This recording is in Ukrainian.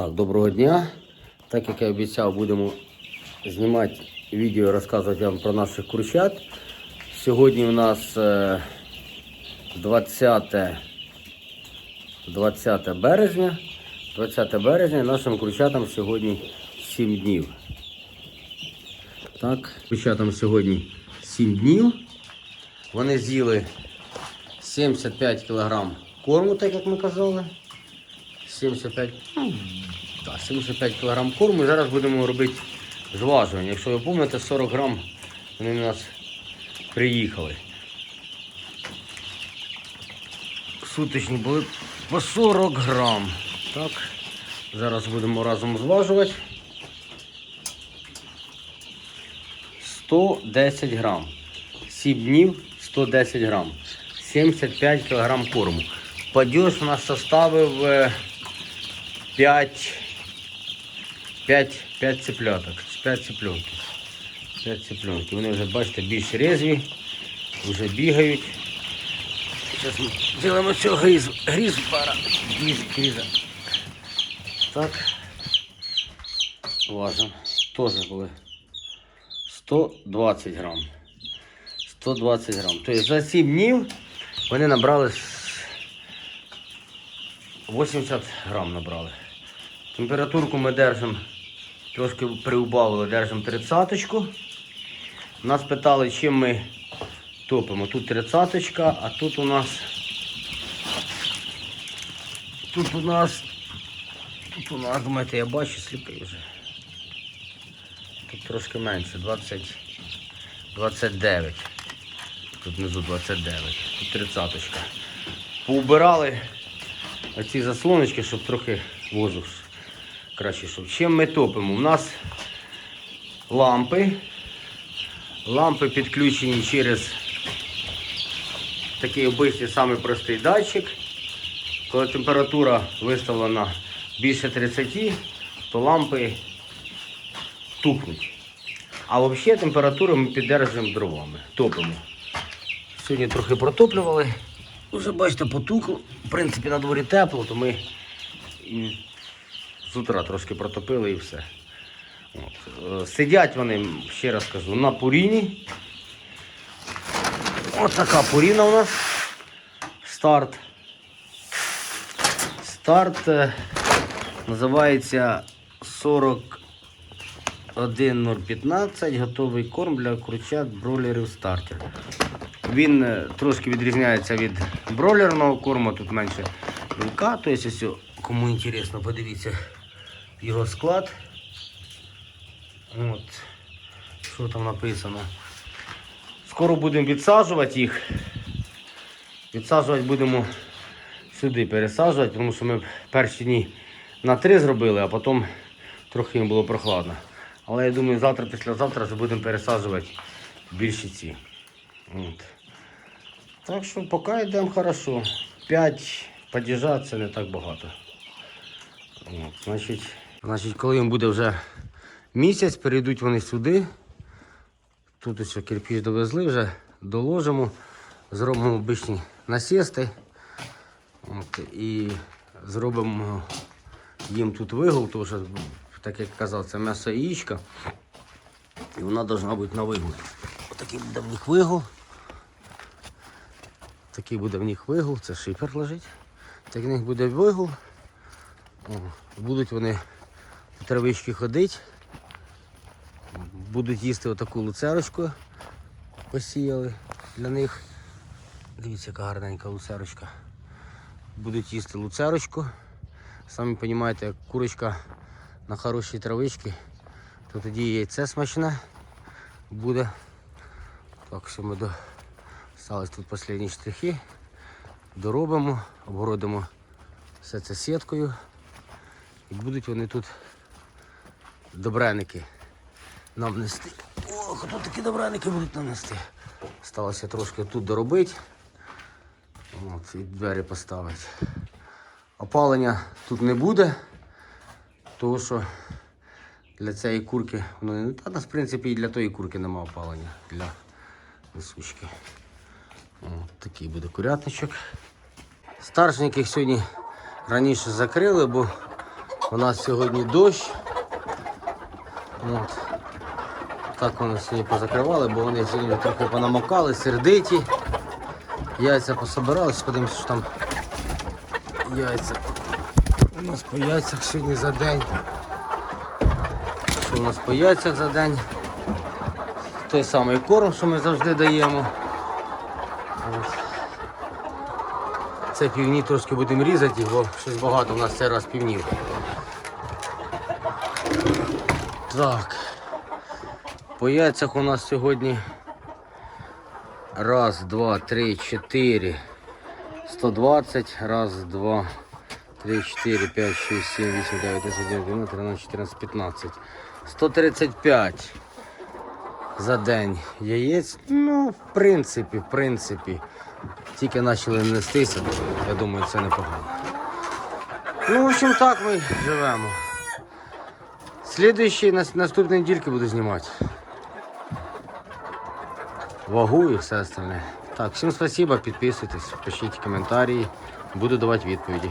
Так, доброго дня. Так як я обіцяв, будемо знімати відео, розказувати вам про наших курчат. Сьогодні у нас е, 20, 20 березня. 20 березня нашим курчатам сьогодні 7 днів. Так, курчатам сьогодні 7 днів. Вони з'їли 75 кг корму, так як ми казали. 75, ну, так, 75 кг корму. Зараз будемо робити зважування. Якщо ви пам'ятаєте, 40 грам вони у нас приїхали. Суточні були по 40 грам. Так, зараз будемо разом зважувати. 110 грам. 7 днів 110 грам. 75 кг корму. Падеж у нас составив е, 5, 5, 5 цыпляток. 5 цыпленків. 5 цыпленків. Вони вже, бачите, більш резві, вже бігають. Зараз ми зробимо цього грізу. Гріз пара. Гріз, гріза. Так. Важимо. Теж були 120 грам. 120 грам. Тобто за 7 днів вони набрали с- 80 грам набрали. Температурку ми держимо, трошки приубавили, держимо 30 Нас питали, чим ми топимо. Тут 30 а тут у нас. Тут у нас. Тут у нас, думаєте, я бачу сліпий вже. Тут трошки менше, 20, 29. Тут внизу 29, тут 30. Поубирали оці заслоночки, щоб трохи воздух краще йшов. Чим ми топимо? У нас лампи. Лампи підключені через такий обичний самий простий датчик. Коли температура виставлена більше 30, то лампи тупнуть. А взагалі температуру ми піддержуємо дровами, топимо. Сьогодні трохи протоплювали. Вже бачите, потухло. В принципі, на дворі тепло, то ми з утра трошки протопили і все. От. Е, Сидять вони, ще раз кажу, на пуріні. Ось така пуріна у нас. Старт. Старт е, називається 41015. Готовий корм для курчат бройлерів стартер. Він е, трошки відрізняється від бройлерного корму, тут менше білка. Тобто, ось, кому інтересно, подивіться його склад. От, що там написано. Скоро будемо відсаджувати їх. Відсаджувати будемо сюди пересаджувати, тому що ми перші дні на три зробили, а потім трохи їм було прохладно. Але я думаю, завтра, післязавтра вже будемо пересаджувати більші ці. От. Так що поки йдемо хорошо. 5 падіжа це не так багато. От, значить, значить, коли їм буде вже місяць, перейдуть вони сюди. Тут ось кирпіч довезли, вже доложимо, зробимо обичні насісти. От, і зробимо їм тут вигул, тому що, так як казав, це м'ясо яєчка. І вона повинна бути на вигул. Отакий буде в них вигул. Такий буде в них вигул, це шифер лежить. Так в них буде вигул. О, будуть вони травички ходити. Будуть їсти отаку луцерочку. Посіяли для них. Дивіться, яка гарненька луцерочка. Будуть їсти луцерочку. Самі розумієте, як курочка на хорошій травичці, то тоді яйце смачне буде. Так, все ми до... Остались тут останні штрихи. Доробимо, обгородимо все це сіткою. І будуть вони тут добреники нам нести. Ох, тут такі добреники будуть нам нести. Сталося трошки тут доробити. От, і двері поставити. Опалення тут не буде, тому що для цієї курки, не та, в принципі і для тої курки немає опалення для несучки. От такий буде курятничок. Старшеньких сьогодні раніше закрили, бо У нас сьогодні дощ. От. Так вони сьогодні позакривали, бо вони сьогодні трохи понамокали, сердиті. Яйця пособирались, подивимося, що там яйця. У нас по яйцях сьогодні за день. Що у нас по яйцях за день? Той самий корм, що ми завжди даємо. Це півні трошки будемо різати, бо щось багато у нас цей раз півнів. Так. По яйцях у нас сьогодні раз, два, три, чотири. 120, раз, два, три, чотири, п'ять, шість, сім, вісім, дев'ять, десять, дванадцять, тринадцять, чотирнадцять, п'ятнадцять. 135 за день яєць. Ну, в принципі, в принципі. Тільки почали нестися, я думаю, це непогано. Ну, в общем, так ми живемо. Слідуючий на наступної недільки буду знімати. Вагу і все остальне. Так, всім спасибо, підписуйтесь, пишіть коментарі, буду давати відповіді.